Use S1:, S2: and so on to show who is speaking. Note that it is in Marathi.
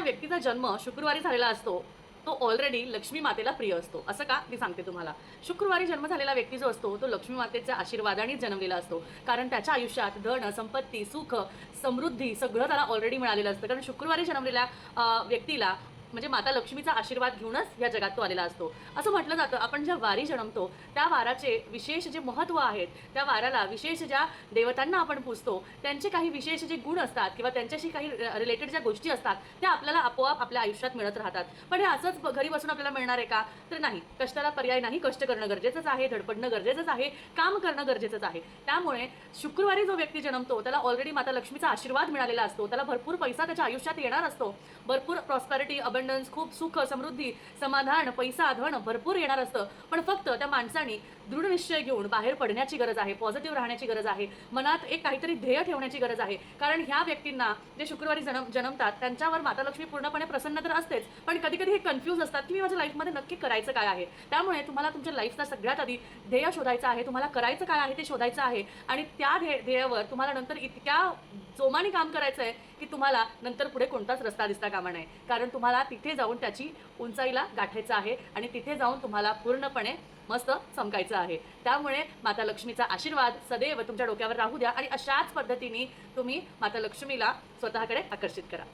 S1: ज्या व्यक्तीचा जन्म शुक्रवारी झालेला असतो तो ऑलरेडी लक्ष्मी मातेला प्रिय असतो. असं का? मी सांगते तुम्हाला. शुक्रवारी जन्म झालेला व्यक्ती जो असतो तो लक्ष्मी मातेच्या आशीर्वादाने जन्मलेला असतो. कारण त्याच्या आयुष्यात धन संपत्ती सुख समृद्धी सगळं त्याला ऑलरेडी मिळालेलं असतं. कारण शुक्रवारी जन्मलेल्या व्यक्तीला म्हणजे माता लक्ष्मीचा आशीर्वाद घेऊनच या जगात तो आलेला असतो. असं म्हटलं जातं आपण ज्या वारी जन्मतो त्या वाराचे विशेष जे महत्त्व आहेत त्या वाराला विशेष ज्या देवतांना आपण पूजतो त्यांचे काही विशेष जे गुण असतात किंवा त्यांच्याशी काही रिलेटेड ज्या गोष्टी असतात त्या आपल्याला आपोआप आपल्या आयुष्यात मिळत राहतात. पण हे असंच घरी बसून आपल्याला मिळणार आहे का? तर नाही. कष्टाला पर्याय नाही कष्ट करणं गरजेचंच आहे धडपडणं गरजेचंच आहे काम करणं गरजेचंच आहे. त्यामुळे शुक्रवारी जो व्यक्ती जन्मतो त्याला ऑलरेडी माता लक्ष्मीचा आशीर्वाद मिळालेला असतो त्याला भरपूर पैसा त्याच्या आयुष्यात येणार असतो. भरपूर प्रॉस्पॅरिटी अबंडन्स खूप सुख समृद्धी समाधान पैसा धन भरपूर येणार असतं. पण फक्त त्या माणसाने दृढ निश्चय घेऊन बाहेर पडण्याची गरज आहे पॉझिटिव्ह राहण्याची गरज आहे मनात एक काहीतरी ध्येय ठेवण्याची गरज आहे. कारण ह्या व्यक्तींना जे शुक्रवारी जन्म जन्मतात त्यांच्यावर माता लक्ष्मी पूर्णपणे प्रसन्न तर असतेच पण कधी कधी हे कन्फ्यूज असतात की मी माझ्या लाईफमध्ये नक्की करायचं काय आहे. त्यामुळे तुम्हाला तुमच्या लाईफचा सगळ्यात आधी ध्येय शोधायचं आहे तुम्हाला करायचं काय आहे ते शोधायचं आहे. आणि त्या ध्येयावर तुम्हाला नंतर इतक्या जोमाने काम करायचं आहे की तुम्हाला नंतर पुढे कोणताच रस्ता दिसता कामा नये. कारण तुम्हाला तिथे जाऊन त्याची उंचाईला गाठायचं आहे आणि तिथे जाऊन तुम्हाला पूर्णपणे मस्त चमकायचं आहे. त्यामुळे माता लक्ष्मीचा आशीर्वाद सदैव तुमच्या डोक्यावर राहू द्या आणि अशाच पद्धतीने तुम्ही माता लक्ष्मीला स्वतःकडे आकर्षित करा.